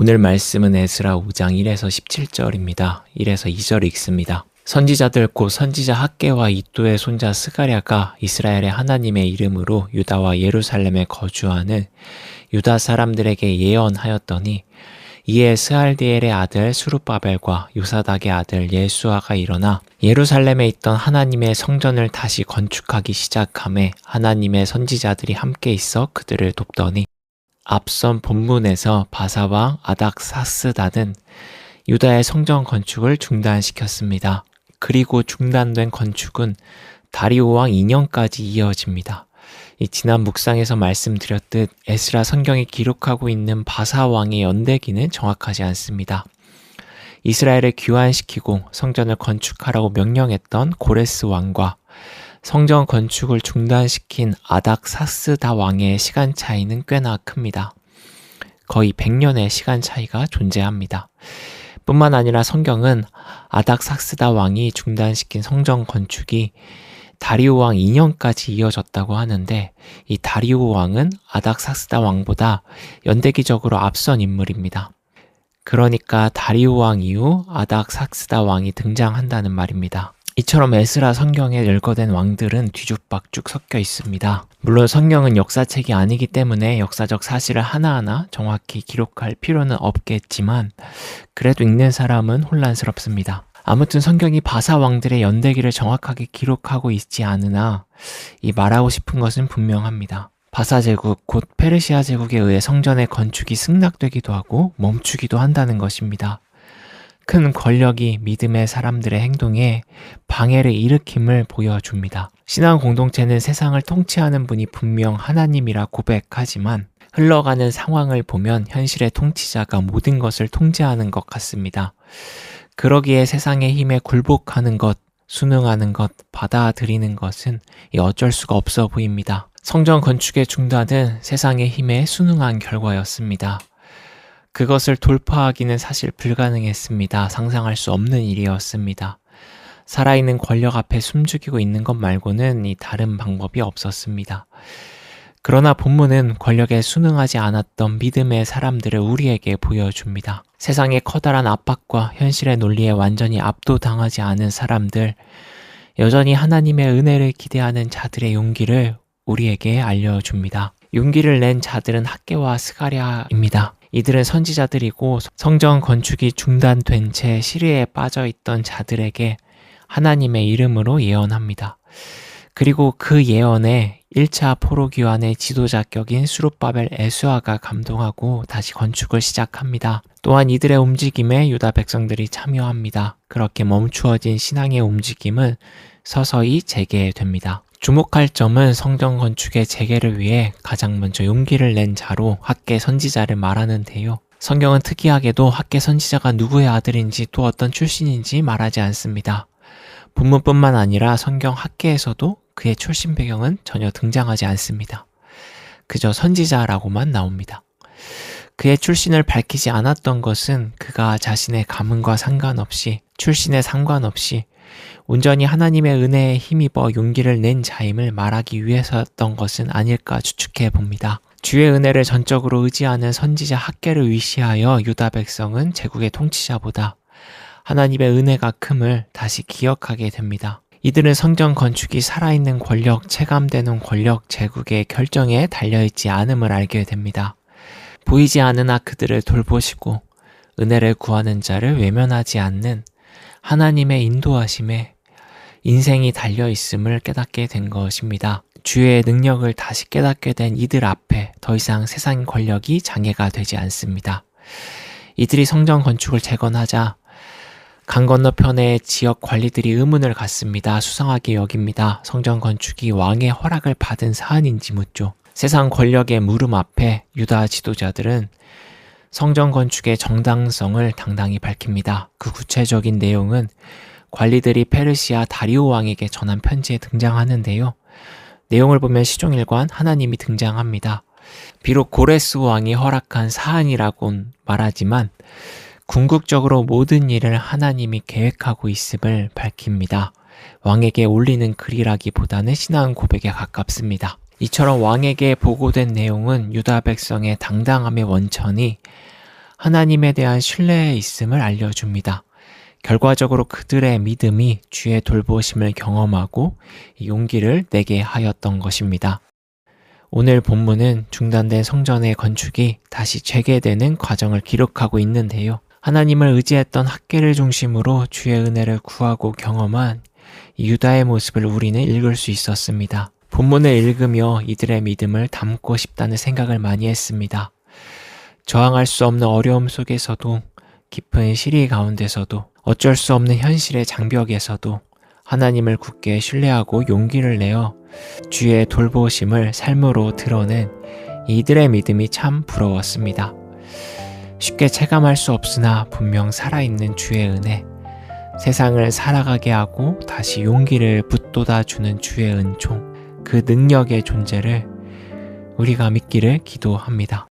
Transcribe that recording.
오늘 말씀은 에스라 5장 1에서 17절입니다. 1에서 2절 읽습니다. 선지자들 곧 선지자 학계와 이또의 손자 스가랴가 이스라엘의 하나님의 이름으로 유다와 예루살렘에 거주하는 유다 사람들에게 예언하였더니 이에 스알디엘의 아들 수르바벨과 요사닥의 아들 예수아가 일어나 예루살렘에 있던 하나님의 성전을 다시 건축하기 시작함에 하나님의 선지자들이 함께 있어 그들을 돕더니 앞선 본문에서 바사왕 아닥사스다는 유다의 성전 건축을 중단시켰습니다. 그리고 중단된 건축은 다리오 왕 2년까지 이어집니다. 지난 묵상에서 말씀드렸듯 에스라 성경이 기록하고 있는 바사 왕의 연대기는 정확하지 않습니다. 이스라엘을 귀환시키고 성전을 건축하라고 명령했던 고레스 왕과 성전 건축을 중단시킨 아닥사스다 왕의 시간 차이는 꽤나 큽니다. 거의 100년의 시간 차이가 존재합니다. 뿐만 아니라 성경은 아닥삭스다 왕이 중단시킨 성전 건축이 다리오 왕 2년까지 이어졌다고 하는데 이 다리오 왕은 아닥삭스다 왕보다 연대기적으로 앞선 인물입니다. 그러니까 다리오 왕 이후 아닥삭스다 왕이 등장한다는 말입니다. 이처럼 에스라 성경에 열거된 왕들은 뒤죽박죽 섞여 있습니다. 물론 성경은 역사책이 아니기 때문에 역사적 사실을 하나하나 정확히 기록할 필요는 없겠지만 그래도 읽는 사람은 혼란스럽습니다. 아무튼 성경이 바사 왕들의 연대기를 정확하게 기록하고 있지 않으나 이 말하고 싶은 것은 분명합니다. 바사 제국, 곧 페르시아 제국에 의해 성전의 건축이 승낙되기도 하고 멈추기도 한다는 것입니다. 큰 권력이 믿음의 사람들의 행동에 방해를 일으킴을 보여줍니다. 신앙 공동체는 세상을 통치하는 분이 분명 하나님이라 고백하지만 흘러가는 상황을 보면 현실의 통치자가 모든 것을 통제하는 것 같습니다. 그러기에 세상의 힘에 굴복하는 것, 순응하는 것, 받아들이는 것은 어쩔 수가 없어 보입니다. 성전 건축의 중단은 세상의 힘에 순응한 결과였습니다. 그것을 돌파하기는 사실 불가능했습니다. 상상할 수 없는 일이었습니다. 살아있는 권력 앞에 숨죽이고 있는 것 말고는 이 다른 방법이 없었습니다. 그러나 본문은 권력에 순응하지 않았던 믿음의 사람들을 우리에게 보여줍니다. 세상의 커다란 압박과 현실의 논리에 완전히 압도당하지 않은 사람들, 여전히 하나님의 은혜를 기대하는 자들의 용기를 우리에게 알려줍니다. 용기를 낸 자들은 학계와 스가랴입니다. 이들은 선지자들이고 성전 건축이 중단된 채 시리에 빠져 있던 자들에게 하나님의 이름으로 예언합니다. 그리고 그 예언에 1차 포로기환의 지도자격인 수룹바벨 에수아가 감동하고 다시 건축을 시작합니다. 또한 이들의 움직임에 유다 백성들이 참여합니다. 그렇게 멈추어진 신앙의 움직임은 서서히 재개됩니다. 주목할 점은 성전 건축의 재개를 위해 가장 먼저 용기를 낸 자로 학계 선지자를 말하는데요. 성경은 특이하게도 학계 선지자가 누구의 아들인지 또 어떤 출신인지 말하지 않습니다. 본문뿐만 아니라 성경 학계에서도 그의 출신 배경은 전혀 등장하지 않습니다. 그저 선지자라고만 나옵니다. 그의 출신을 밝히지 않았던 것은 그가 자신의 가문과 상관없이 출신에 상관없이 온전히 하나님의 은혜에 힘입어 용기를 낸 자임을 말하기 위해서였던 것은 아닐까 추측해 봅니다. 주의 은혜를 전적으로 의지하는 선지자 학계를 위시하여 유다 백성은 제국의 통치자보다 하나님의 은혜가 큼을 다시 기억하게 됩니다. 이들은 성전 건축이 살아있는 권력, 체감되는 권력, 제국의 결정에 달려있지 않음을 알게 됩니다. 보이지 않으나 그들을 돌보시고 은혜를 구하는 자를 외면하지 않는 하나님의 인도하심에 인생이 달려 있음을 깨닫게 된 것입니다. 주의 능력을 다시 깨닫게 된 이들 앞에 더 이상 세상 권력이 장애가 되지 않습니다. 이들이 성전 건축을 재건하자 강 건너편의 지역 관리들이 의문을 갖습니다. 수상하게 여깁니다. 성전 건축이 왕의 허락을 받은 사안인지 묻죠. 세상 권력의 물음 앞에 유다 지도자들은 성전 건축의 정당성을 당당히 밝힙니다. 그 구체적인 내용은 관리들이 페르시아 다리오 왕에게 전한 편지에 등장하는데요. 내용을 보면 시종일관 하나님이 등장합니다. 비록 고레스 왕이 허락한 사안이라곤 말하지만 궁극적으로 모든 일을 하나님이 계획하고 있음을 밝힙니다. 왕에게 올리는 글이라기보다는 신앙 고백에 가깝습니다. 이처럼 왕에게 보고된 내용은 유다 백성의 당당함의 원천이 하나님에 대한 신뢰에 있음을 알려줍니다. 결과적으로 그들의 믿음이 주의 돌보심을 경험하고 용기를 내게 하였던 것입니다. 오늘 본문은 중단된 성전의 건축이 다시 재개되는 과정을 기록하고 있는데요. 하나님을 의지했던 학계를 중심으로 주의 은혜를 구하고 경험한 유다의 모습을 우리는 읽을 수 있었습니다. 본문을 읽으며 이들의 믿음을 담고 싶다는 생각을 많이 했습니다. 저항할 수 없는 어려움 속에서도 깊은 시리 가운데서도 어쩔 수 없는 현실의 장벽에서도 하나님을 굳게 신뢰하고 용기를 내어 주의 돌보심을 삶으로 드러낸 이들의 믿음이 참 부러웠습니다. 쉽게 체감할 수 없으나 분명 살아있는 주의 은혜, 세상을 살아가게 하고 다시 용기를 붙돋아 주는 주의 은총, 그 능력의 존재를 우리가 믿기를 기도합니다.